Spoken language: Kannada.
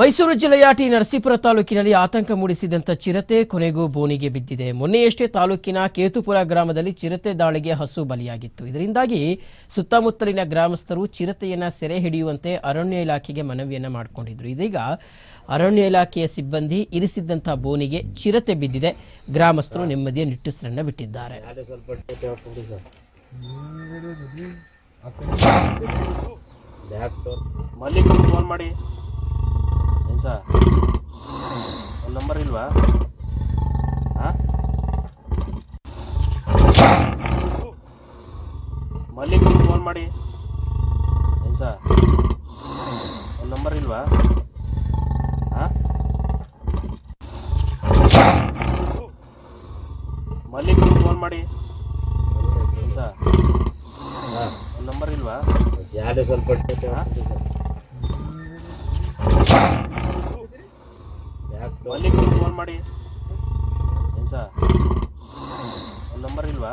ಮೈಸೂರು ಜಿಲ್ಲೆಯ ಟಿ ನರಸೀಪುರ ತಾಲೂಕಿನಲ್ಲಿ ಆತಂಕ ಮೂಡಿಸಿದಂತ ಚಿರತೆ ಕೊನೆಗೂ ಬೋನಿಗೆ ಬಿದ್ದಿದೆ. ಮೊನ್ನೆಯಷ್ಟೇ ತಾಲೂಕಿನ ಕೇತುಪುರ ಗ್ರಾಮದಲ್ಲಿ ಚಿರತೆ ದಾಳಿಗೆ ಹಸು ಬಲಿಯಾಗಿತ್ತು. ಇದರಿಂದಾಗಿ ಸುತ್ತಮುತ್ತಲಿನ ಗ್ರಾಮಸ್ಥರು ಚಿರತೆಯನ್ನ ಸೆರೆ ಹಿಡಿಯುವಂತೆ ಅರಣ್ಯ ಇಲಾಖೆಗೆ ಮನವಿಯನ್ನು ಮಾಡಿಕೊಂಡಿದ್ರು. ಇದೀಗ ಅರಣ್ಯ ಇಲಾಖೆಯ ಸಿಬ್ಬಂದಿ ಇರಿಸಿದ್ದಂಥ ಬೋನಿಗೆ ಚಿರತೆ ಬಿದ್ದಿದೆ. ಗ್ರಾಮಸ್ಥರು ನೆಮ್ಮದಿಯ ನಿಟ್ಟುಸಿರನ್ನ ಬಿಟ್ಟಿದ್ದಾರೆ. ಮಾಡಿ. ಸರ್ ಒಂದು ನಂಬರ್ ಇಲ್ವಾ? ಹಾಂ ಮಲ್ಲಿಕ್ ಫೋನ್ ಮಾಡಿ. ಏನು ಸರ್ ಒಂದು ನಂಬರ್ ಇಲ್ವಾ? ಹಾಂ ಮಲ್ಲಿಕ್ ಫೋನ್ ಮಾಡಿ. ಏನು ಸರ್ ಒಂದು ನಂಬರ್ ಇಲ್ವಾ? ಯಾರೇ ಸ್ವಲ್ಪ ಮಲ್ಲಿಗೆ ಫೋನ್ ಮಾಡಿ. ಏನು ಸರ್ ನಂಬರ್ ಇಲ್ವಾ?